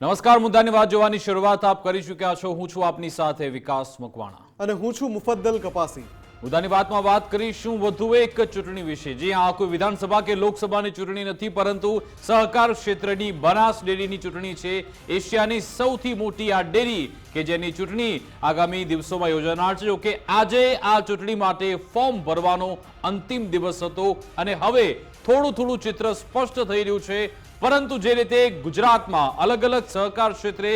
નમસ્કાર મુદ્દાની વાત જોવાની શરૂઆત આપ કરી ચૂક્યા છો. હું છું આપની સાથે વિકાસ મકવાણા. અને હું છું મુફદ્દલ કપાસી મુદ્દાની વાતમાં વાત કરીશું વધુ એક ચૂંટણી વિશે. જે આ કોઈ વિધાનસભા કે લોકસભાની ચૂંટણી નથી પરંતુ સહકાર ક્ષેત્રની બનાસ ડેરીની ચૂંટણી છે. એશિયાની સૌથી મોટી આ ડેરી કે જેની ચૂંટણી આગામી દિવસોમાં યોજાનાર છે. જોકે આજે આ ચૂંટણી માટે ફોર્મ ભરવાનો અંતિમ દિવસ હતો અને હવે થોડું થોડું ચિત્ર સ્પષ્ટ થઈ રહ્યું છે. પરંતુ જે રીતે ગુજરાતમાં અલગ અલગ સહકાર ક્ષેત્રે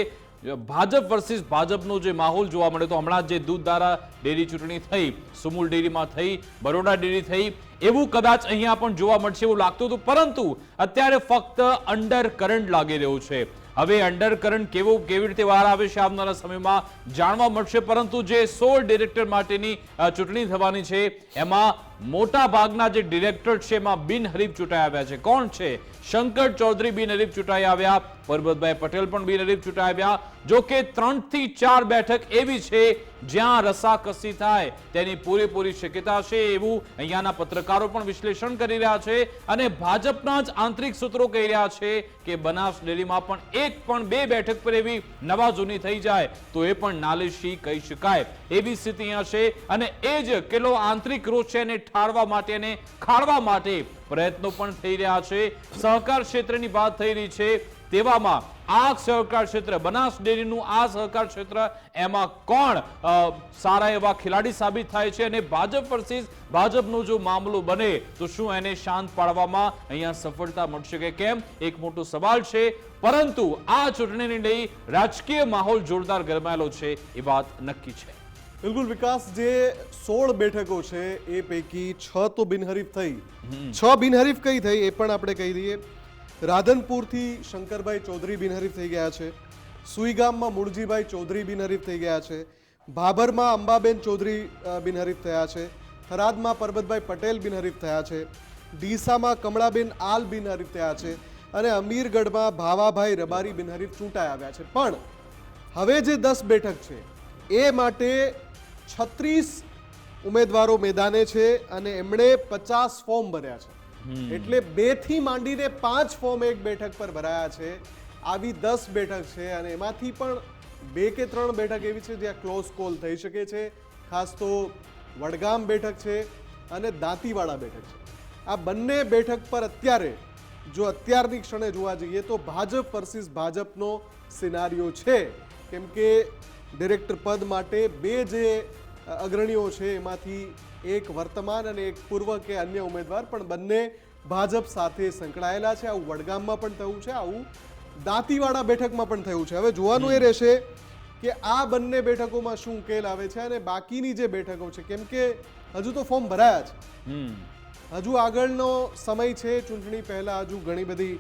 ભાજપ વર્સિસ ભાજપનો જે માહોલ જોવા મળ્યો તો હમણાં જ દૂધધારા ડેરી ચૂંટણી થઈ, સુમુલ ડેરીમાં થઈ, બરોડા ડેરી થઈ એવું કદાચ અહીંયા પણ જોવા મળશે એવું લાગતું હતું, પરંતુ અત્યારે ફક્ત અંડર કરંટ લાગી રહ્યું છે. હવે અંડર કરંટ કેવું, કેવી રીતે બહાર આવે છે આવનારા સમયમાં જાણવા મળશે, પરંતુ જે સોળ ડિરેક્ટર માટેની ચૂંટણી થવાની છે, એમાં મોટા ભાગના જે ડિરેક્ટર છે એમાં બિનહરીફ ચૂંટાઈ આવ્યા છે. કોણ છે? શંકર ચૌધરી બિનહરીફ ચૂંટાઈ આવ્યા, પરબતભાઈ પટેલ પણ બિનહરીફ ચૂંટાઈ આવ્યા જો કે ત્રણથી ચાર બેઠક એવી છે જ્યાં રસાકસી થાય. તેની પૂરેપૂરી શક્યતા છે એવું અહીંયાના પત્રકારો પણ વિશ્લેષણ કરી રહ્યા છે અને ભાજપના જ આંતરિક સૂત્રો કહી રહ્યા છે કે બનાસ ડેરીમાં પણ એક પણ બે બેઠક પર એવી નવા જૂની થઈ જાય તો એ પણ નાલિશી કહી શકાય. એવી સ્થિતિ અહીંયા છે અને એ જ કેટલો આંતરિક રોષ છે એને ઠારવા માટે અને ખાળવા માટે પ્રયત્નો પણ થઈ રહ્યા છે. સહકાર ક્ષેત્રની વાત થઈ રહી છે તેવામાં આ સહકાર ક્ષેત્ર બનાસ ડેરીનું આ સહકાર ક્ષેત્ર એમાં કોણ સારા એવા ખેલાડી સાબિત થાય છે અને ભાજપ વર્સિસ ભાજપનો જો મામલો બને તો શું એને શાંત પાડવામાં અહીંયા સફળતા મળશે કે કેમ? એક મોટો સવાલ છે. પરંતુ આ ચૂંટણીને લઈ રાજકીય માહોલ જોરદાર ગરમાયેલો છે એ વાત નક્કી છે. બિલકુલ વિકાસ જે સોળ બેઠકો છે એ પૈકી છ તો બિનહરીફ થઈ. છ બિનહરીફ કઈ થઈ એ પણ આપણે કહી દઈએ. રાધનપુરથી શંકરભાઈ ચૌધરી બિનહરીફ થઈ ગયા છે. સુઈગામમાં મૂળજીભાઈ ચૌધરી બિનહરીફ થઈ ગયા છે. ભાભરમાં અંબાબેન ચૌધરી બિનહરીફ થયા છે. થરાદમાં પરબતભાઈ પટેલ બિનહરીફ થયા છે. ડીસામાં કમળાબેન આલ બિનહરીફ થયા છે અને અમીરગઢમાં ભાવાભાઈ રબારી બિનહરીફ ચૂંટાઈ આવ્યા છે. પણ હવે જે દસ બેઠક છે, એ માટે છત્રીસ ઉમેદવારો મેદાને છે અને એમણે પચાસ ફોર્મ ભર્યા છે. એટલે બેથી માંડીને પાંચ ફોર્મ એક બેઠક પર ભરાયા છે. આવી દસ બેઠક છે અને એમાંથી પણ બે કે ત્રણ બેઠક એવી છે જ્યાં ક્લોઝ કોલ થઈ શકે છે. ખાસ તો વડગામ બેઠક છે અને દાંતીવાડા બેઠક છે. આ બંને બેઠક પર અત્યારે જો અત્યારની ક્ષણે જોવા જઈએ તો ભાજપ વર્સિસ ભાજપનો સિનારીઓ છે. કેમ કે ડિરેક્ટર પદ માટે બે જે અગ્રણીઓ છે એમાંથી એક વર્તમાન અને એક પૂર્વ કે અન્ય ઉમેદવાર પણ બંને ભાજપ સાથે સંકળાયેલા છે. આવું વડગામમાં પણ થયું છે આવું દાંતીવાડા બેઠકમાં પણ થયું છે. હવે જોવાનું એ રહેશે કે આ બંને બેઠકોમાં શું ઉકેલ આવે છે અને બાકીની જે બેઠકો છે કેમ કે હજુ તો ફોર્મ ભરાયા છે. હજુ આગળનો સમય છે ચૂંટણી પહેલા હજુ ઘણી બધી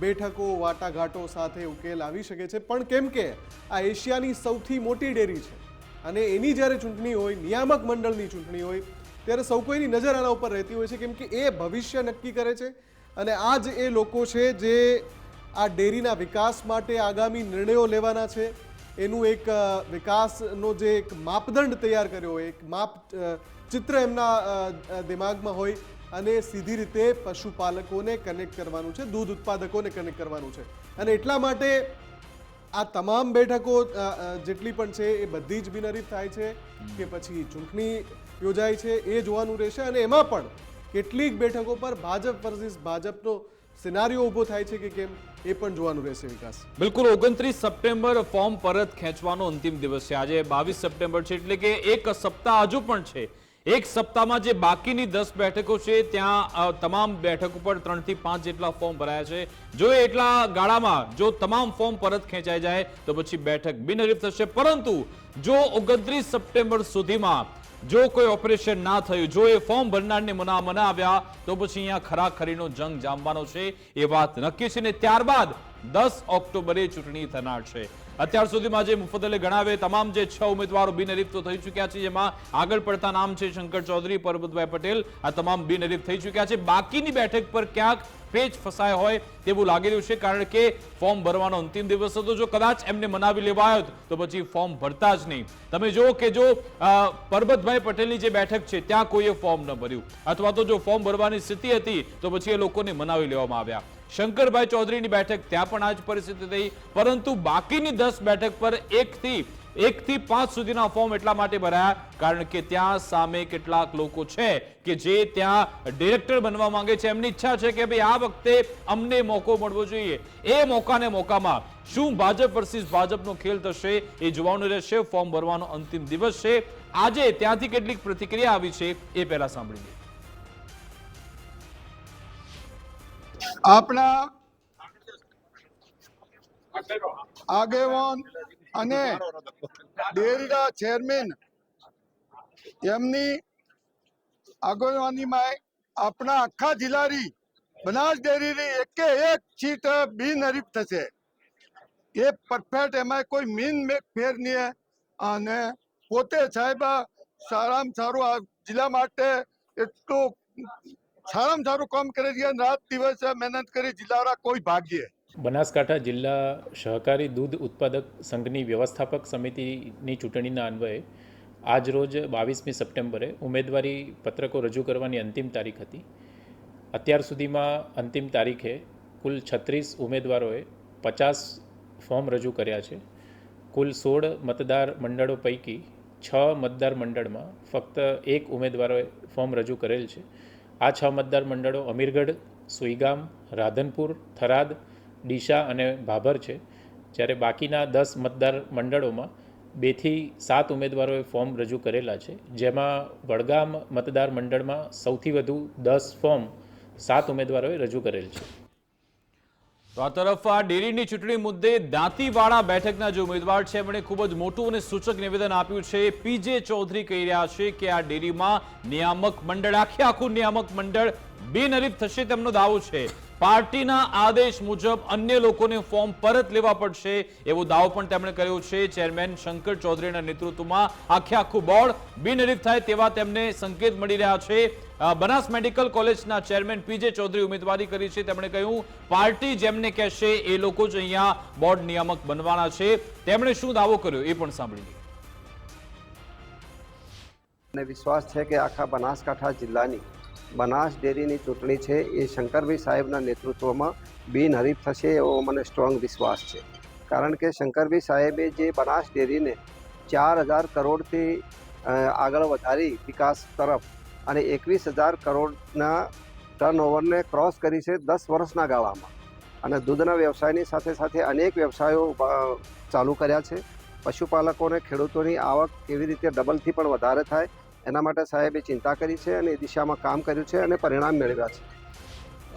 બેઠકો વાટાઘાટો સાથે ઉકેલ આવી શકે છે. પણ કેમ કે આ એશિયાની સૌથી મોટી ડેરી છે. અને એની જ્યારે ચૂંટણી હોય, નિયામક મંડળની ચૂંટણી હોય, ત્યારે સૌ કોઈની નજર આના ઉપર રહેતી હોય છે કેમ કે એ ભવિષ્ય નક્કી કરે છે. અને આ જ એ લોકો છે જે આ ડેરીના વિકાસ માટે આગામી નિર્ણયો લેવાના છે. એનું એક વિકાસનો જે એક માપદંડ તૈયાર કર્યો હોય, એક માપ ચિત્ર એમના દિમાગમાં હોય અને સીધી રીતે પશુપાલકોને કનેક્ટ કરવાનું છે, દૂધ ઉત્પાદકોને કનેક્ટ કરવાનું છે. અને એટલા માટે આ તમામ બેઠકો જેટલી પણ છે એ બધી જ બિનહરીફ થાય છે કે પછી ચૂંટણી યોજાય છે એ જોવાનું રહેશે અને એમાં પણ કેટલીક બેઠકો પર ભાજપ વર્સિસ ભાજપનો સિનારીઓ ઊભો થાય છે કે કેમ, એ પણ જોવાનું રહેશે વિકાસ. બિલકુલ, ઓગણત્રીસ સપ્ટેમ્બર ફોર્મ પરત ખેંચવાનો અંતિમ દિવસ છે. આજે બાવીસ સપ્ટેમ્બર છે, એટલે કે એક સપ્તાહ હજુ પણ છે એક સપ્તાહમાં જે બાકીની દસ બેઠકો છે, ત્યાં તમામ બેઠકો પર ત્રણથી પાંચ જેટલા ફોર્મ ભરાયા છે. જો એટલા ગાળામાં, જો તમામ ફોર્મ પરત ખેંચાઈ જાય, તો પછી બેઠક બિનહરીફ થશે. પરંતુ, જો ઓગણત્રીસ સપ્ટેમ્બર સુધીમાં જો કોઈ ઓપરેશન ના થયું, જો એ ફોર્મ ભરનારને મના મના આવ્યા, તો પછી અહીંયા ખરાખરીનો જંગ જામવાનો છે. એ વાત નક્કી છે ને ત્યારબાદ દસ ઓક્ટોબરે ચૂંટણી થનાર છે. અત્યાર સુધીમાં જે મુફદ્દલે ગણાવે, તમામ જે છ ઉમેદવારો બિનહરીફ તો થઈ ચૂક્યા છે, જેમાં આગળ પડતા નામ છે શંકર ચૌધરી, પરબતભાઈ પટેલ, આ તમામ બિનહરીફ થઈ ચૂક્યા છે. બાકીની બેઠક પર ક્યાંક પેચ ફસાય હોય તેવું લાગી રહ્યું છે, કારણ કે ફોર્મ ભરવાનો અંતિમ દિવસ હતો. જો કદાચ એમને મનાવી લેવાયો તો પછી ફોર્મ ભરતા જ નહીં. તમે જો કે જો પરબતભાઈ પટેલની જે બેઠક છે, ત્યાં કોઈએ ફોર્મ ન ભર્યું. અથવા તો જો ફોર્મ ભરવાની સ્થિતિ હતી, તો પછી એ લોકોને મનાવી લેવામાં આવ્યા. શંકરભાઈ ચૌધરીની બેઠક ત્યાં પણ આ જ પરિસ્થિતિ થઈ. પરંતુ બાકીની દસ બેઠક પર એકથી એકથી પાંચ સુધીના ફોર્મ એટલા માટે ભરાયા, કારણ કે ત્યાં સામે કેટલાક લોકો છે કે જે ત્યાં ડિરેક્ટર બનવા માંગે છે. એમની ઈચ્છા છે કે ભાઈ આ વખતે અમને મોકો મળવો જોઈએ. એ મોકાને મોકામાં શું ભાજપ વર્સિસ ભાજપનો ખેલ થશે એ જોવાનું રહેશે. ફોર્મ ભરવાનો અંતિમ દિવસ છે. આજે ત્યાંથી કેટલીક પ્રતિક્રિયા આવી છે એ પહેલા સાંભળી આપણા આગેવાન અને ડેરીના ચેરમેન એમની આગેવાનીમાં આપણા આખા જિલ્લાની બનાસ ડેરીની એકે એક સીટ બિનહરીફ થશે. એ પરફેક્ટ એમાં કોઈ મીન ફેર નહીં અને પોતે સાહેબ સારામાં સારું આ જિલ્લા માટે એટલું સારામાં સારું કામ કરે છે રાત દિવસ મહેનત કરી જિલ્લાના કોઈ ભાગ્યે. બનાસકાંઠા જિલ્લા સહકારી દૂધ ઉત્પાદક સંઘની વ્યવસ્થાપક સમિતિની ચૂંટણીના અન્વયે આજ રોજ બાવીસમી સપ્ટેમ્બરે ઉમેદવારી પત્રકો રજૂ કરવાની અંતિમ તારીખ હતી. અત્યાર સુધીમાં અંતિમ તારીખે કુલ છત્રીસ ઉમેદવારોએ પચાસ ફોર્મ રજૂ કર્યા છે. કુલ સોળ મતદાર મંડળો પૈકી છ મતદાર મંડળમાં ફક્ત એક ઉમેદવારોએ ફોર્મ રજૂ કરેલ છે. આ છ મતદાર મંડળો અમીરગઢ, સુઈગામ, રાધનપુર, થરાદ, ડીસા અને ભાભર છે. જ્યારે બાકીના દસ મતદાર મંડળોમાં બેથી સાત ઉમેદવારોએ ફોર્મ રજૂ કરેલા છે. જેમાં વડગામ મતદાર મંડળમાં સૌથી વધુ દસ ફોર્મ સાત ઉમેદવારોએ રજૂ કરેલ છે. તો આ તરફ આ ડેરીની ચૂંટણી મુદ્દે દાંતીવાડા બેઠકના જે ઉમેદવાર છે, એમણે ખૂબ જ મોટું અને સૂચક નિવેદન આપ્યું છે. પીજે ચૌધરી કહી રહ્યા છે કે આ ડેરીમાં નિયામક મંડળ, આખે આખું નિયામક મંડળ બિનહરીફ થશે, તેમનો દાવો છે. પાર્ટીના આદેશ મુજબ અન્ય લોકોને ફોર્મ પરત લેવા પડશે એવો દાવો પણ તેમણે કર્યો છે. ચેરમેન શંકર ચૌધરીના નેતૃત્વમાં આખે આખું બોર્ડ બિનહરીફ થાય તેવા તેમને સંકેત મળી રહ્યા છે. બનાસ મેડિકલ કોલેજના ચેરમેન પીજે ચૌધરી ઉમેદવારી કરી છે. તેમણે કહ્યું, પાર્ટી જેમને કહેશે એ લોકો જ અહીંયા બોર્ડ નિયામક બનવાના છે. તેમણે શું દાવો કર્યો એ પણ સાંભળી અને વિશ્વાસ છે કે આખા બનાસકાંઠા જિલ્લાની બનાસ ડેરીની ચૂંટણી છે એ શંકરભાઈ સાહેબના નેતૃત્વમાં બિનહરીફ થશે એવો મને સ્ટ્રોંગ વિશ્વાસ છે. કારણ કે શંકરભાઈ સાહેબે જે બનાસ ડેરીને ચાર હજાર કરોડથી આગળ વધારી વિકાસ તરફ અને એકવીસ હજાર કરોડના ટર્નઓવરને ક્રોસ કરી છે દસ વર્ષના ગાળામાં. અને દૂધના વ્યવસાયની સાથે સાથે અનેક વ્યવસાયો ચાલુ કર્યા છે. પશુપાલકોને ખેડૂતોની આવક કેવી રીતે ડબલથી પણ વધારે થાય એના માટે સાહેબે ચિંતા કરી છે અને એ દિશામાં કામ કર્યું છે અને પરિણામ મેળવ્યા છે.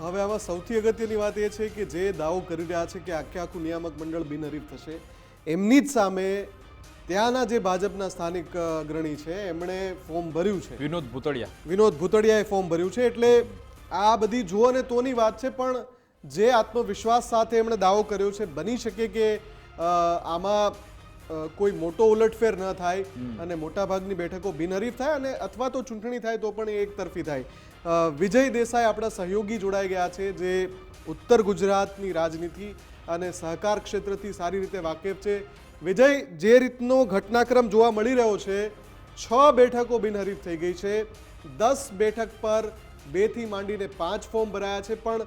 હવે આમાં સૌથી અગત્યની વાત એ છે કે જે દાવો કરી રહ્યા છે કે આખે આખું નિયામક મંડળ બિનહરીફ થશે એમની જ સામે ત્યાંના જે ભાજપના સ્થાનિક અગ્રણી છે એમણે ફોર્મ ભર્યું છે. વિનોદ ભૂતળિયા વિનોદ ભૂતડિયાએ ફોર્મ ભર્યું છે એટલે આ બધી જુઓ ને તોની વાત છે પણ જે આત્મવિશ્વાસ સાથે એમણે દાવો કર્યો છે બની શકે કે આમાં કોઈ મોટો ઉલટફેર ન થાય અને મોટાભાગની બેઠકો બિનહરીફ થાય અને અથવા તો ચૂંટણી થાય તો પણ એ એક તરફી થાય. વિજય દેસાઈ આપણા સહયોગી જોડાઈ ગયા છે જે ઉત્તર ગુજરાતની રાજનીતિ અને સહકાર ક્ષેત્રથી સારી રીતે વાકેફ છે. વિજય જે રીતનો ઘટનાક્રમ જોવા મળી રહ્યો છે છ બેઠકો બિનહરીફ થઈ ગઈ છે. દસ બેઠક પર બેથી માંડીને પાંચ ફોર્મ ભરાયા છે પણ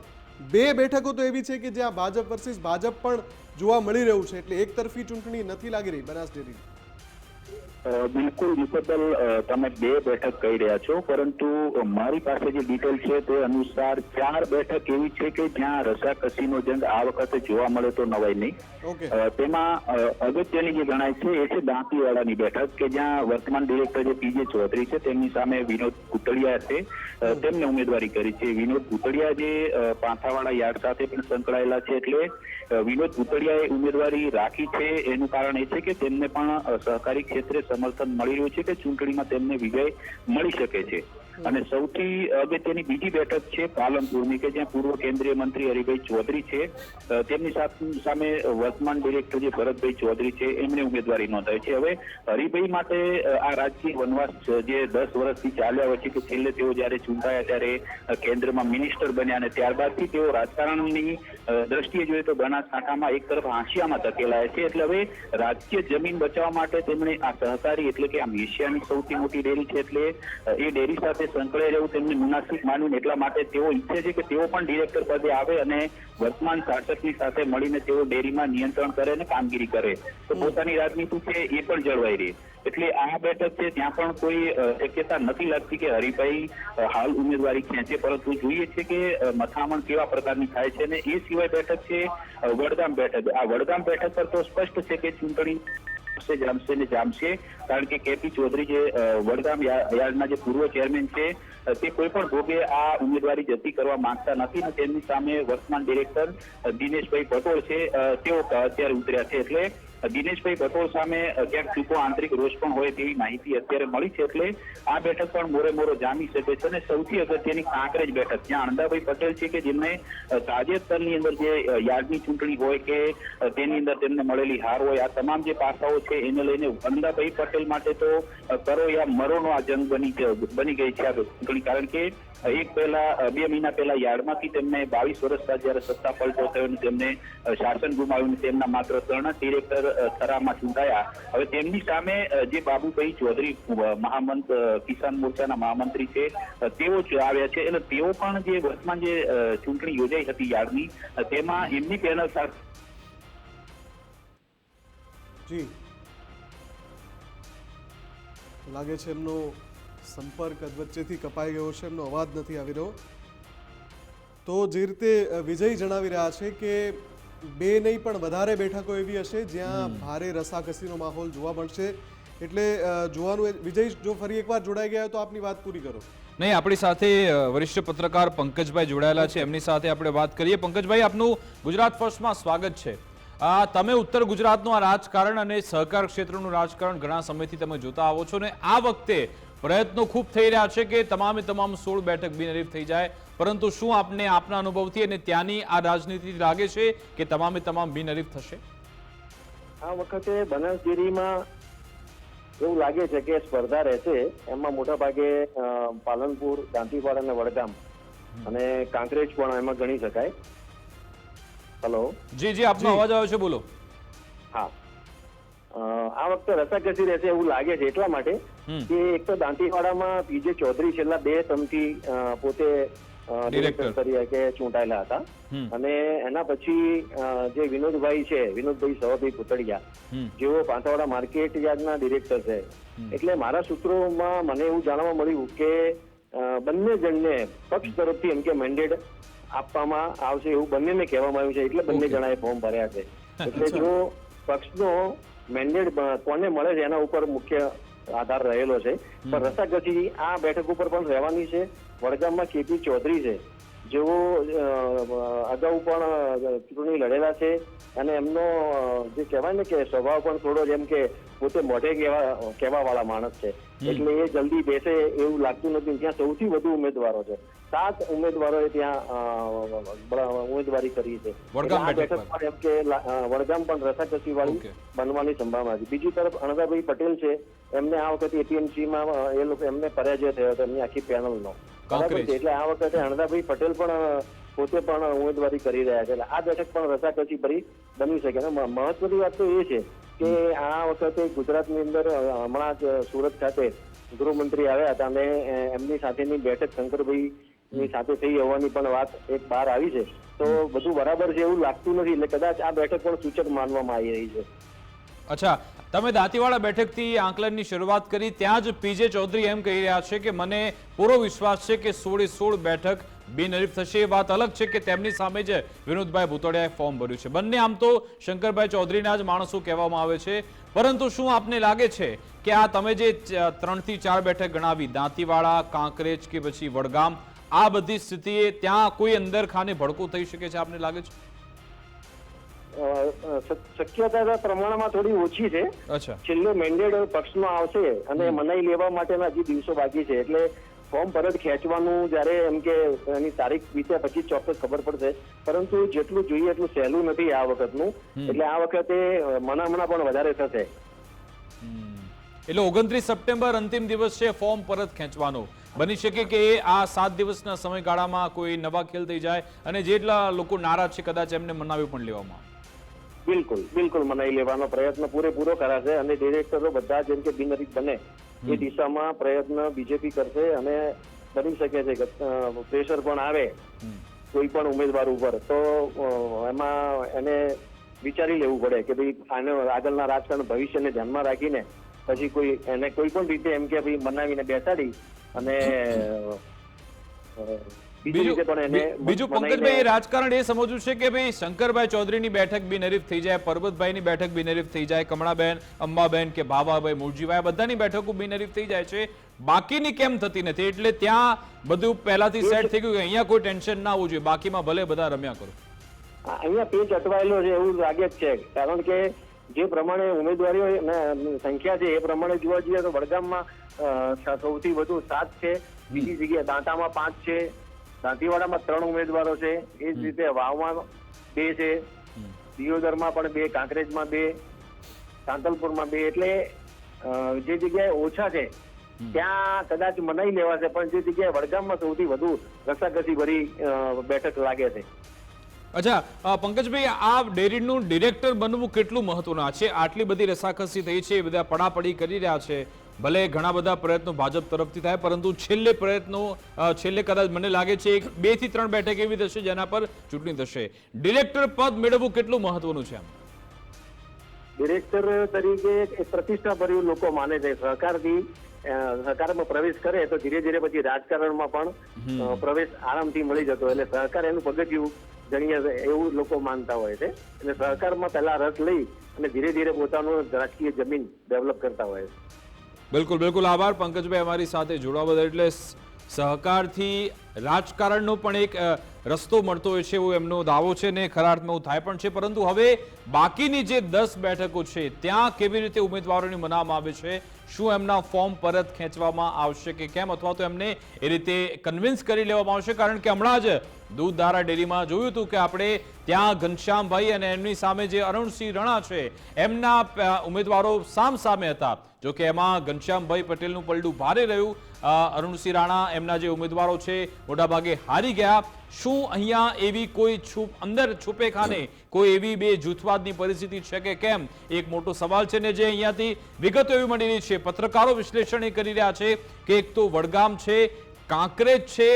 બે બેઠકો તો એવી છે કે જ્યાં ભાજપ વર્સિસ ભાજપ પણ જોવા મળી રહ્યું છે. એટલે એક તરફી ચૂંટણી નથી લાગી રહી બનાસ ડેરીની. બિલકુલ મુકદ્દલ તમે બે બેઠક કહી રહ્યા છો પરંતુ મારી પાસે જે ડિટેલ છે તે અનુસાર ચાર બેઠક એવી છે કે જ્યાં રસાકસીનો જંગ આ વખતે જોવા મળે તો નવાય નહીં. તેમાં અગત્યની જે ગણાય છે એ છે દાંતીવાડાની બેઠક કે જ્યાં વર્તમાન ડિરેક્ટર જે પીજે ચૌધરી છે તેમની સામે વિનોદ કુતળિયા છે. તેમને ઉમેદવારી કરી છે. વિનોદ કુતળિયા જે પાંથાવાડા યાર્ડ સાથે પણ સંકળાયેલા છે એટલે વિનોદ કુતળિયાએ ઉમેદવારી રાખી છે. એનું કારણ એ છે કે તેમને પણ સહકારી ક્ષેત્રે સમર્થન મળી રહ્યું છે કે ચૂંટણીમાં તેમને વિજય મળી શકે છે. અને સૌથી અગત્યની બીજી બેઠક છે પાલનપુરની, કે જ્યાં પૂર્વ કેન્દ્રીય મંત્રી હરિભાઈ ચૌધરી છે. તેમની સામે વર્તમાન ડિરેક્ટર જે ભરતભાઈ ચૌધરી છે, એમણે ઉમેદવારી નોંધાવી છે. હવે હરિભાઈ માટે આ રાજકીય વનવાસ જે દસ વર્ષથી ચાલ્યા હોય છે કે છેલ્લે તેઓ જ્યારે ચૂંટાયા ત્યારે કેન્દ્રમાં મિનિસ્ટર બન્યા અને ત્યારબાદથી તેઓ રાજકારણની દ્રષ્ટિએ જોઈએ તો બનાસકાંઠામાં એક તરફ હાંસિયામાં ધકેલાયા છે. એટલે હવે રાજકીય જમીન બચાવવા માટે તેમણે આ સહકારી એટલે કે આ એશિયાની સૌથી મોટી ડેરી છે એટલે એ ડેરી સાથે સંકળાઈ રહેવું તેમને મુનાસિબ માન્યું એટલા માટે તેઓ ઈચ્છે છે કે તેઓ પણ ડિરેક્ટર પદે આવે અને વર્તમાન શાસકની સાથે મળીને તેઓ ડેરીમાં નિયંત્રણ કરે અને કામગીરી કરે. તો પોતાની રાજનીતિ છે એ પણ જળવાઈ રહે. એટલે આ બેઠક છે ત્યાં પણ કોઈ શક્યતા નથી લાગતી કે હરિભાઈ હાલ ઉમેદવારી ખેંચે. પરંતુ જોઈએ છે કે મથામણ કેવા પ્રકારની થાય છે અને એ સિવાય બેઠક છે વડગામ બેઠક. આ વડગામ બેઠક પર તો સ્પષ્ટ છે કે ચૂંટણી જામશે જામશે ને જામશે. કારણ કે કેપી ચૌધરી જે વડગામ યાર્ડના જે પૂર્વ ચેરમેન છે તે કોઈ પણ ભોગે આ ઉમેદવારી જતી કરવા માંગતા નથી અને તેમની સામે વર્તમાન ડિરેક્ટર દિનેશભાઈ પટોળ છે તેઓ અત્યારે ઉતર્યા છે. એટલે દિનેશભાઈ પટોળ સામે ક્યાંક ટૂંકો આંતરિક રોષ પણ હોય તેવી માહિતી અત્યારે મળી છે. એટલે આ બેઠક પણ મોરે મોરો જામી શકે છે અને સૌથી અગત્યની કાંકરેજ બેઠક, જ્યાં અણદાભાઈ પટેલ છે કે જેમને તાજેતરની અંદર જે યાર્ડની ચૂંટણી હોય કે તેની અંદર તેમને મળેલી હાર હોય, આ તમામ જે પાસાઓ છે એને લઈને અણદાભાઈ પટેલ માટે તો કરો યા મરોનો આ જંગ બની બની ગઈ છે આ ચૂંટણી. કારણ કે એક પહેલા, બે મહિના પહેલા યાર્ડમાંથી તેમને બાવીસ વર્ષ બાદ જયારે સત્તા પલટો થયો તેમને શાસન ગુમાવ્યું તેમના માત્ર ત્રણ જ ડિરેક્ટર થરામાં ચૂંટાયા. હવે તેમની સામે જે બાબુભાઈ ચૌધરી મહામંત કિસાન મોરચાના મહામંત્રી છે તેઓ આવ્યા છે. અને તેઓ પણ જે વર્તમાન જે ચૂંટણી યોજાઈ હતી યાર્ડની તેમાં એમની પેનલ સાથે લાગે છે એમનો સંપર્ક વચ્ચેથી કપાઈ ગયો છે, એમનો અવાજ નથી આવી રહ્યો. તો જે રીતે વિજય જણાવી રહ્યા છે કે બે નહીં પણ વધારે બેઠકો એવી હશે જ્યાં ભારે રસાકસીનો માહોલ જોવા મળશે. એટલે જોવાનું વિજય જો ફરી એકવાર જોડાઈ ગયા હોય તો આપની વાત પૂરી કરો. નહીં આપણી સાથે વરિષ્ઠ પત્રકાર પંકજભાઈ જોડાયેલા છે. એમની સાથે આપણે વાત કરીએ. પંકજભાઈ આપનું ગુજરાત ફર્સ્ટમાં સ્વાગત છે. આ તમે ઉત્તર ગુજરાતનું આ રાજકારણ અને સહકાર ક્ષેત્રનું રાજકારણ ઘણા સમયથી તમે જોતા આવો છો ને આ વખતે પ્રયત્નો ખૂબ થઈ રહ્યા છે કે તમામે તમામ સોળ બેઠક બિનહરીફ થઈ જાય. પરંતુ શું આપને આપના અનુભવથી અને ત્યાંની આ રાજનીતિ લાગે છે કે તમામે તમામ બિનહરીફ થશે? આ વખતે બનાસડેરીમાં એવું લાગે છે કે સ્પર્ધા રહેશે. એમાં મોટા ભાગે પાલનપુર દાંતીવાડ અને વડગામ અને કાંકરેજ પણ એમાં ગણી શકાય. હલો? જી જી આપનો અવાજ આવે છે બોલો. હા. આ વખતે રસાકસી રહેશે એવું લાગે છે એટલા માટે કે એક તો દાંતીવાડામાં પીજે ચૌધરી છેલ્લા બે ટર્મથી પોતે director. તરીકે ચૂંટાયેલા હતા. અને એના પછી જે વિનોદભાઈ છે વિનોદભાઈ સવાભાઈ પુતળિયા જેઓ પાંથાવાડા માર્કેટ યાર્ડના ડિરેક્ટર છે. એટલે મારા સૂત્રોમાં મને એવું જાણવા મળ્યું કે બંને જણને પક્ષ તરફથી એમ કે મેન્ડેટ આપવામાં આવશે એવું બંનેને કહેવામાં આવ્યું છે. એટલે બંને જણાએ ફોર્મ ભર્યા છે. એટલે જો પક્ષનો મેન્ડેટ કોને મળે છે એના ઉપર મુખ્ય આધાર રહેલો છે. પણ રસાકસી આ બેઠક ઉપર પણ રહેવાની છે. વડગામમાં કેપી ચૌધરી છે. જેઓ અગાઉ પણ ચૂંટણી લડેલા છે અને એમનો જે કહેવાય ને કે સ્વભાવ પણ થોડો જેમ કે પોતે મોઢે કહેવા વાળા માણસ છે. એટલે એ જલ્દી બેસે એવું લાગતું નથી. ત્યાં સૌથી વધુ ઉમેદવારો છે. સાત ઉમેદવારોએ ત્યાં ઉમેદવારી કરી છે. આ બેઠક બેઠક એમ કે વડગામ પણ રસાકસી વાળી બનવાની સંભાવના છે. બીજી તરફ અણદાભાઈ પટેલ છે. એમને આ વખતે એપીએમસીમાં એ લોકો એમને પરાજય થયો હતો એમની આખી પેનલનો બરાબર છે. એટલે આ વખતે અણદાભાઈ પટેલ પણ પોતે પણ ઉમેદવારી કરી રહ્યા છે. એટલે આ બેઠક પણ રસાકસી ભરી બની શકે અને મહત્વની વાત તો એ છે કે આ વખતે ગુજરાતની અંદર હમણાં જ સુરત ખાતે ગૃહમંત્રી આવ્યા હતા. અને એમની સાથેની બેઠક શંકરભાઈ ની સાથે થઈ હોવાની પણ વાત એક બહાર આવી છે. તો બધું બરાબર છે એવું લાગતું નથી. એટલે કદાચ આ બેઠક પણ સૂચક માનવામાં આવી રહી છે. અચ્છા તમે દાંતીવાડા બેઠકથી આંકલનની શરૂઆત કરી, ત્યાં જ પીજે ચૌધરી એમ કહી રહ્યા છે કે મને પૂરો વિશ્વાસ છે કે સોળે સોળ બેઠક બિનહરીફ થશે. એ વાત અલગ છે કે તેમની સામે જ વિનોદભાઈ ભૂતોડિયાએ ફોર્મ ભર્યું છે. બંને આમ તો શંકરભાઈ ચૌધરીના જ માણસો કહેવામાં આવે છે. પરંતુ શું આપને લાગે છે કે આ તમે જે ત્રણથી ચાર બેઠક ગણાવી, દાંતીવાડા, કાંકરેજ કે પછી વડગામ, આ બધી સ્થિતિએ ત્યાં કોઈ અંદર ખાને ભડકો થઈ શકે છે? આપને લાગે છે? શક્યતા પ્રમાણમાં થોડી ઓછી છે. છેલ્લો મેન્ડેટ પક્ષમાં આવશે અને મનાઈ લેવા માટેના હજી દિવસો બાકી છે. એટલે ફોર્મ પરત ખેંચવાનું જ્યારે એમ કે એની તારીખ વિશે પછી ચોક્કસ ખબર પડશે. પરંતુ જેટલું જોઈએ એટલું સહેલું નથી આ વખતનું. એટલે આ વખતે મનામણા પણ વધારે થશે. એટલે ઓગણત્રીસ સપ્ટેમ્બર અંતિમ દિવસ છે ફોર્મ પરત ખેંચવાનો. બની શકે કે આ સાત દિવસના સમયગાળામાં કોઈ નવા ખેલ થઈ જાય અને જેટલા લોકો નારાજ છે કદાચ એમને મનાવી પણ લેવામાં. બિલકુલ બિલકુલ મનાઈ લેવાનો પ્રયત્ન પૂરેપૂરો કરાશે અને ડિરેક્ટરો બધા જેમ કે બિનહરીફ બને એ દિશામાં પ્રયત્ન બીજેપી કરશે અને બની શકે છે. કે પ્રેશર પણ આવે કોઈ પણ ઉમેદવાર ઉપર. તો એમાં એને વિચારી લેવું પડે કે ભાઈ આને આગળના રાજકારણ ભવિષ્યને ધ્યાનમાં રાખીને પછી કોઈ એને કોઈ પણ રીતે એમ કે ભાઈ બનાવીને બેસાડી અને બીજી પંકજભાઈ રાજકારણ એ સમજવું છે કે ભાઈ શંકરભાઈ ચૌધરીની બેઠક બિનહરીફ થઈ જાય પરબતભાઈની બેઠક બિનહરીફ થઈ જાય કમળાબેન અંબાબેન કે ભાવાભાઈ મૂળજીભાઈ બધાની બેઠકો બિનહરીફ થઈ જાય છે. બાકીની કેમ થતી નથી? એટલે ત્યાં બધું પહેલાથી સેટ થઈ ગયું કે અહીંયા કોઈ ટેન્શન ના આવવું જોઈએ. બાકીમાં ભલે બધા રમ્યા કરો. અહીંયા પેચ અટવાયેલો છે એવું લાગે જ છે. કારણ કે જે પ્રમાણે ઉમેદવારીઓ સંખ્યા છે એ પ્રમાણે જોવા જઈએ તો વડગામમાં સૌથી વધુ સાત છે. બીજી જગ્યાએ દાંતામાં પાંચ છે. દાંતીવાડામાં ત્રણ ઉમેદવારો છે. એ જ રીતે વાવમાં બે છે. દિયોદરમાં પણ બે કાંકરેજમાં બે સાંતલપુરમાં બે. એટલે જે જગ્યાએ ઓછા છે ત્યાં કદાચ મનાઈ લેવાશે પણ જે જગ્યાએ વડગામમાં સૌથી વધુ રસાકસી ભરી બેઠક લાગે છે. અચ્છા પંકજભાઈ આ ડેરીનું ડિરેક્ટર બનવું કેટલું મહત્વનું? છે આટલી બધી રસાકસી થઈ છે બધા પડાપડી કરી રહ્યા છે. ભલે ઘણા બધા પ્રયત્નો ભાજપ તરફથી થાય પરંતુ છેલ્લે પ્રયત્નો છેલ્લે કદાચ મને લાગે છે એક બેથી ત્રણ બેઠક એવી થશે જેના પર ચૂંટણી થશે. ડિરેક્ટર પદ મેળવવું કેટલું મહત્વનું છે આમ? ડિરેક્ટર તરીકે એક પ્રતિષ્ઠાભર્યું લોકો માને છે. સહકારથી સહકારમાં પ્રવેશ કરે તો ધીરે ધીરે પછી રાજકારણમાં પણ પ્રવેશ આરામથી મળી જતો. એટલે સહકાર એનું પગથિયું ગણીએ એવું લોકો માનતા હોય છે. એટલે સહકારમાં પહેલા રસ લઈ અને ધીરે ધીરે પોતાનું રાજકીય જમીન ડેવલપ કરતા હોય છે. બિલકુલ બિલકુલ આભાર. પંકજભાઈ અમારી સાથે જોડાવા બદલ. એટલે સહકારથી રાજકારણનો પણ એક રસ્તો મળતો હોય છે એવો એમનો દાવો છે ને ખરા અર્થમાં એવું થાય પણ છે. પરંતુ હવે બાકીની જે દસ બેઠકો છે, ત્યાં કેવી રીતે ઉમેદવારોને મનાવવામાં આવે છે? શું એમના ફોર્મ પરત ખેંચવામાં આવશે કે કેમ? અથવા તો એમને એ રીતે કન્વિન્સ કરી લેવામાં આવશે? કારણ કે હમણાં જ દૂધધારા ડેરીમાં જોયું હતું કે આપણે ત્યાં ઘનશ્યામભાઈ અને એમની સામે જે અરુણસિંહ રણા છે, એમના ઉમેદવારો સામ સામે હતા. જો કે એમાં ઘનશ્યામભાઈ પટેલનું પલડું ભારે રહ્યું. અરુણસિંહ રાણા એમના જે ઉમેદવારો છે મોટાભાગે હારી ગયા. શું અહીંયા એવી કોઈ છૂપ અંદર છુપેખાને કોઈ એવી બે જૂથવાદની પરિસ્થિતિ છે કે કેમ? એક મોટો સવાલ છે ને જે અહીંયાથી વિગતો એવી મળી રહી છે. પત્રકારો વિશ્લેષણ એ કરી રહ્યા છે કે એક તો વડગામ છે કાંકરેજ છે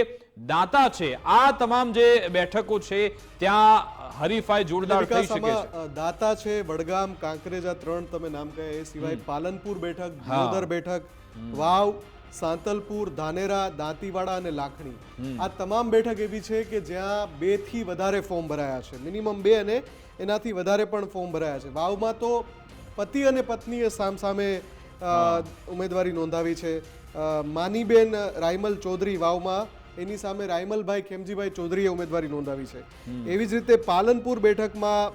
દાંતા છે. આ તમામ જે બેઠકો છે ત્યાં હરીફાઈ જોરદાર થઈ શકે છે. દાતા છે વડગામ કાંકરેજ આ ત્રણ તમે નામ કહ્યા એ સિવાય પાલનપુર બેઠક હા. બેઠક વાવ સાંતલપુર ધાનેરા દાંતીવાડા અને લાખણી. આ તમામ બેઠક એવી છે કે જ્યાં બેથી વધારે ફોર્મ ભરાયા છે. મિનિમમ બે અને એનાથી વધારે પણ ફોર્મ ભરાયા છે. વાવમાં તો પતિ અને પત્નીએ સામસામે ઉમેદવારી નોંધાવી છે. માનીબેન રાયમલ ચૌધરી વાવમાં એની સામે રાયમલભાઈ ખેમજીભાઈ ચૌધરીએ ઉમેદવારી નોંધાવી છે. એવી જ રીતે પાલનપુર બેઠકમાં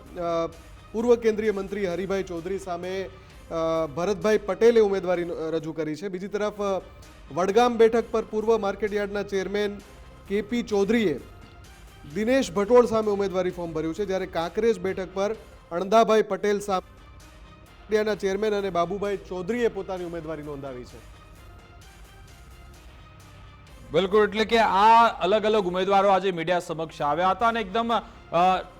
પૂર્વ કેન્દ્રીય મંત્રી હરિભાઈ ચૌધરી સામે ભરતભાઈ પટેલે ઉમેદવારી રજૂ કરી છે. બીજી તરફ વડગામ બેઠક પર પૂર્વ માર્કેટયાર્ડના ચેરમેન કેપી ચૌધરીએ દિનેશ ભટોળ સામે ઉમેદવારી ફોર્મ ભર્યું છે, જ્યારે કાંકરેજ બેઠક પર અણદાભાઈ પટેલ સામે ચેરમેન અને બાબુભાઈ ચૌધરીએ પોતાની ઉમેદવારી નોંધાવી છે. બિલકુલ, એટલે કે આ અલગ અલગ ઉમેદવારો આજે મીડિયા સમક્ષ આવ્યા હતા અને એકદમ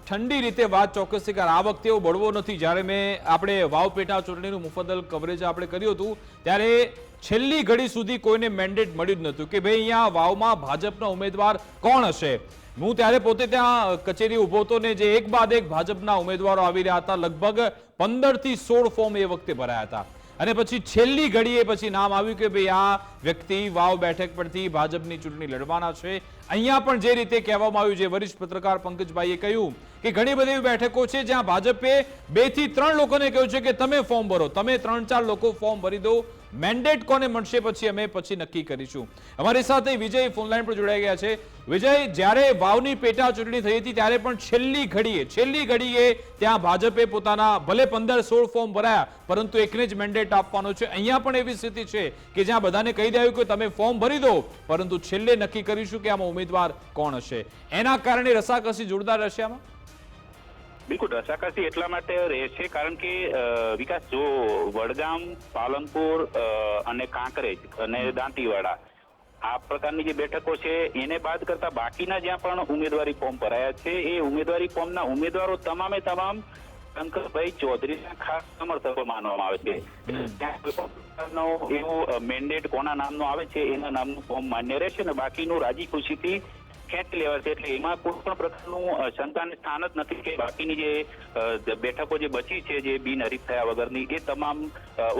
ઠંડી રીતે વાત ચોક્કસ છે કે આ વખતે એવો બળવો નથી. જ્યારે મેં આપણે વાવ પેટા ચૂંટણીનું મુફદ્દલ કવરેજ આપણે કર્યું હતું, ત્યારે છેલ્લી ઘડી સુધી કોઈને મેન્ડેટ મળ્યું જ નહોતું કે ભાઈ અહીંયા વાવમાં ભાજપના ઉમેદવાર કોણ હશે? હું ત્યારે પોતે ત્યાં કચેરી ઊભો હતો ને જે એક બાદ એક ભાજપના ઉમેદવારો આવી રહ્યા હતા. લગભગ પંદરથી સોળ ફોર્મ એ વખતે ભરાયા હતા. અને પછી છેલ્લી ઘડીએ પછી નામ આવ્યું કે ભાઈ આ વ્યક્તિ વાવ બેઠક પરથી ભાજપની ચૂંટણી લડવાના છે. અહીંયા પણ જે રીતે કહેવામાં આવ્યું છે વરિષ્ઠ પત્રકાર પંકજભાઈએ કહ્યું કે ઘણી બધી બેઠકો છે જ્યાં ભાજપે બેથી ત્રણ લોકોને કહ્યું છે કે તમે ફોર્મ ભરો. તમે ત્રણ ચાર લોકો ફોર્મ ભરી દો. મેન્ડેટ કોને મળશે પછી અમે પછી નક્કી કરીશું. અમારી સાથે વિજય ફોનલાઈન પર જોડાઈ ગયા છે. વિજય, જ્યારે વાવની પેટા ચૂંટણી થઈ હતી, ત્યારે પણ છેલ્લી ઘડીએ છેલ્લી ઘડીએ ત્યાં ભાજપે પોતાના ભલે પંદર સોળ ફોર્મ ભરાયા, પરંતુ એકને જ મેન્ડેટ આપવાનો છે. અહીંયા પણ એવી સ્થિતિ છે કે જ્યાં બધાને કહી દેવાયું કે તમે ફોર્મ ભરી દો, પરંતુ છેલ્લે નક્કી કરીશું કે આમાં ઉમેદવાર કોણ હશે. એના કારણે રસાકસી જોરદાર રહેશે આમાં? બિલકુલ રસાકસી એટલા માટે રહેશે કારણ કે વિકાસ જો વડગામ પાલનપુર અને કાંકરેજ અને દાંતીવાડા આ પ્રકારની જે બેઠકો છે એને બાદ કરતા બાકીના જ્યાં પણ ઉમેદવારી ફોર્મ ભરાયા છે એ ઉમેદવારી ફોર્મના ઉમેદવારો તમામે તમામ શંકરભાઈ ચૌધરીના ખાસ સમર્થકો માનવામાં આવે છે. ત્યાં એવો મેન્ડેટ કોના નામનો આવે છે એના નામનું ફોર્મ માન્ય રહેશે અને બાકીનું રાજી ખુશીથી ખેંચી લેવાશે એટલે એમાં કોઈ પણ પ્રકારનું સંતાન સ્થાન જ નથી કે બાકીની જે બેઠકો જે બચી છે, જે બિનહરીફ થયા વગરની, એ તમામ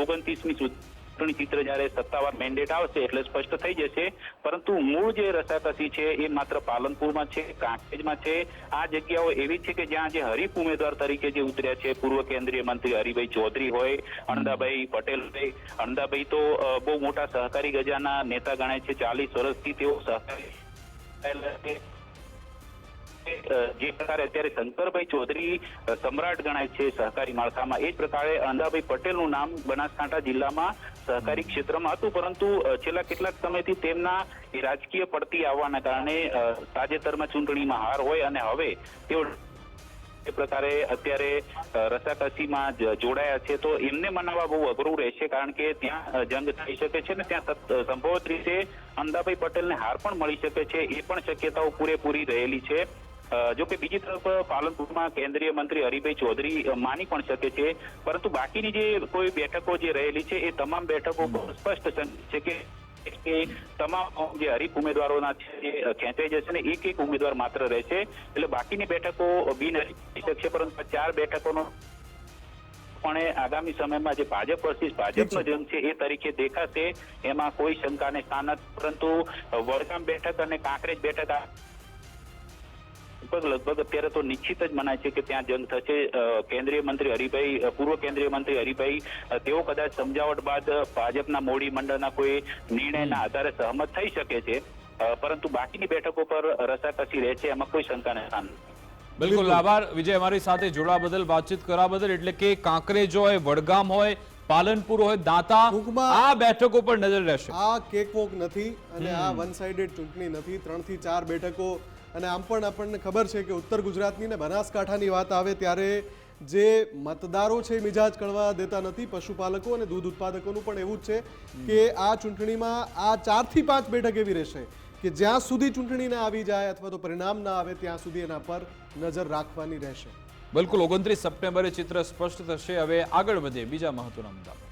ઓગણત્રીસમી સુધી ચૂંટણી ચિત્ર જ્યારે સત્તાવાર મેન્ડેટ આવશે એટલે સ્પષ્ટ થઈ જશે. પરંતુ મૂળ જે રસાકસી છે એ માત્ર પાલનપુરમાં છે કાંકરેજમાં છે. આ જગ્યાઓ એવી છે કે જ્યાં જે હરીફ ઉમેદવાર તરીકે જે ઉતર્યા છે, પૂર્વ કેન્દ્રીય મંત્રી હરિભાઈ ચૌધરી હોય, અણદાભાઈ પટેલ અણદાભાઈ તો બહુ મોટા સહકારી ગજાના નેતા ગણાય છે. ચાલીસ વર્ષથી તેઓ સહકારી છે. જે પ્રકારે અત્યારે શંકરભાઈ ચૌધરી સમ્રાટ ગણાય છે સહકારી માળખામાં. એ જ પ્રકારે અંદાભાઈ પટેલનું નામ બનાસકાંઠા જિલ્લામાં સહકારી ક્ષેત્રમાં હતું, પરંતુ છેલ્લા કેટલાક સમયથી તેમના રાજકીય પડતી આવવાના કારણે તાજેતરમાં ચૂંટણીમાં હાર હોય અને હવે તેઓ એ પ્રકારે અત્યારે રસાકસીમાં જોડાયા છે. તો એમને મનાવવા બહુ અઘરું રહેશે કારણ કે ત્યાં જંગ થઈ શકે છે ને ત્યાં સંભવત રીતે અંદાભાઈ પટેલને હાર પણ મળી શકે છે. એ પણ શક્યતાઓ પૂરેપૂરી રહેલી છે. જો કે બીજી તરફ, પાલનપુરમાં કેન્દ્રીય મંત્રી હરિભાઈ ચૌધરી માની પણ શકે છે. પરંતુ બાકીની જે કોઈ બેઠકો જે રહેલી છે, એ તમામ બેઠકો સ્પષ્ટ છે કે કે તમામ જે હરીફ ઉમેદવારોના છે જે ખેંચાઈ જશે ને એક એક ઉમેદવાર માત્ર રહેશે. એટલે બાકીની બેઠકો થઈ શકશે પરંતુ ચાર બેઠકોનો પણ આગામી સમયમાં જે ભાજપ વર્સિસ ભાજપનો જંગ છે એ તરીકે દેખાશે. એમાં કોઈ શંકાને સ્થાન નથી પરંતુ વડગામ બેઠક અને કાંકરેજ બેઠક આ લગભગ લગભગ અત્યારે તો નિશ્ચિત જ મનાય છે કે ત્યાં જંગ થશે. કેન્દ્રીય મંત્રી હરિભાઈ પૂર્વ કેન્દ્રીય મંત્રી હરિભાઈ તેઓ કદાચ સમજાવટ બાદ ભાજપના મોડી મંડળના કોઈ નિર્ણયના આધારે સહમત થઈ શકે છે. પરંતુ બાકીની બેઠકો પર રસાકસી રહે છે એમાં કોઈ શંકાને સ્થાન બિલકુલ. આભાર. વિજય અમારી સાથે જોડા બદલ વાતચીત કરવા બદલ એટલે કે કાંકરેજ હોય વડગામ હોય પાલનપુર હોય દાંતા આ બેઠકો પર નજર રહેશે. આ કેક વોક નથી અને આ વન સાઇડેડ ચૂંટણી નથી. ત્રણથી ચાર બેઠકો અને આમ પણ આપણને ખબર છે કે ઉત્તર ગુજરાતની ને બનાસકાંઠાની વાત આવે ત્યારે જે મતદારો છે, મિજાજ કળવા દેતા નથી પશુપાલકો અને દૂધ ઉત્પાદકોનું પણ એવું જ છે કે આ ચૂંટણીમાં આ ચારથી પાંચ બેઠક એવી રહેશે કે જ્યાં સુધી ચૂંટણી ના આવી જાય અથવા તો પરિણામ ના આવે, ત્યાં સુધી એના પર નજર રાખવાની રહેશે બિલકુલ, ઓગણત્રીસ સપ્ટેમ્બરે ચિત્ર સ્પષ્ટ થશે હવે આગળ વધે બીજા મહત્વના મુદ્દા.